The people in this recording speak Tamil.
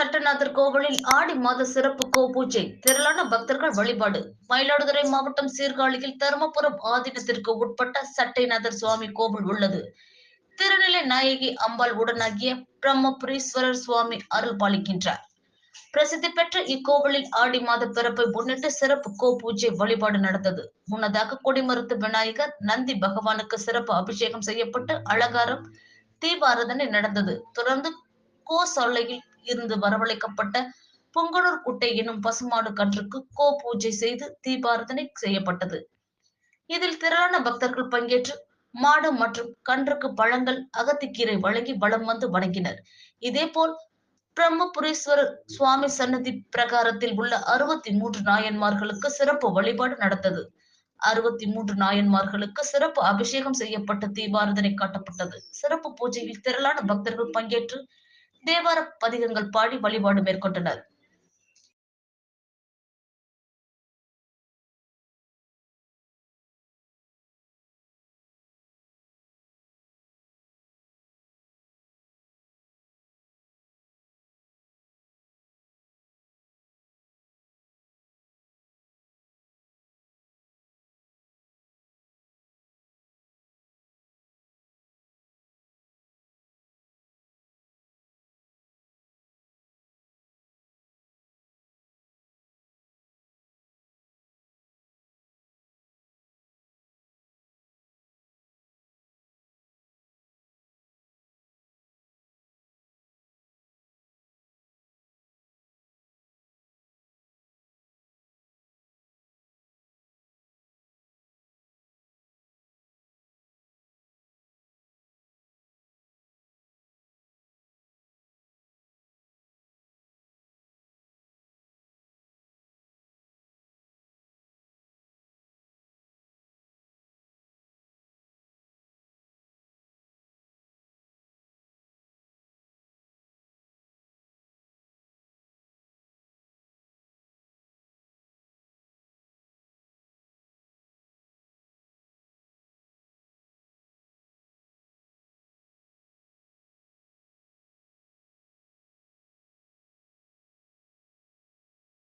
சட்டநாதர் கோவிலில் ஆடி மாத சிறப்பு கோ பூஜை. திரளான பக்தர்கள் வழிபாடு. மயிலாடுதுறை மாவட்டம் சீர்காழியில் தருமபுரம் ஆதீனத்திற்கு உட்பட்ட சட்டைநாதர் சுவாமி கோவில் உள்ளது. திருநிலை நாயகி அம்பாள் உடனாகிய பிரம்மபுரீஸ்வரர் சுவாமி அருள் பாலிக்கின்றார். பிரசித்தி பெற்ற இக்கோவிலில் ஆடி மாத பிறப்பை முன்னிட்டு சிறப்பு கோ பூஜை வழிபாடு நடந்தது. முன்னதாக கொடிமருத்து விநாயகர் நந்தி பகவானுக்கு சிறப்பு அபிஷேகம் செய்யப்பட்டு அலங்காரம் தீபாராதனை நடந்தது. தொடர்ந்து கோ சொல்லையில் இருந்து வரவழைக்கப்பட்ட பொங்கலூர் குட்டை எனும் பசுமாடு கன்றுக்கு கோ பூஜை செய்து தீபாரதனை செய்யப்பட்டது. இதில் திரளான பக்தர்கள் பங்கேற்று மாடு மற்றும் கன்றுக்கு பழங்கள் அகத்திக்கீரை வழங்கி வலம் வந்து வணங்கினர். இதேபோல் பிரம்மபுரீஸ்வரர் சுவாமி சன்னதி பிரகாரத்தில் உள்ள அறுபத்தி மூன்று நாயன்மார்களுக்கு சிறப்பு வழிபாடு நடந்தது அறுபத்தி மூன்று நாயன்மார்களுக்கு சிறப்பு அபிஷேகம் செய்யப்பட்ட தீபாரதனை காட்டப்பட்டது. சிறப்பு பூஜையில் திரளான பக்தர்கள் பங்கேற்று தேவார பதிகங்கள் பாடி வழிபாடு மேற்கொண்டனர்.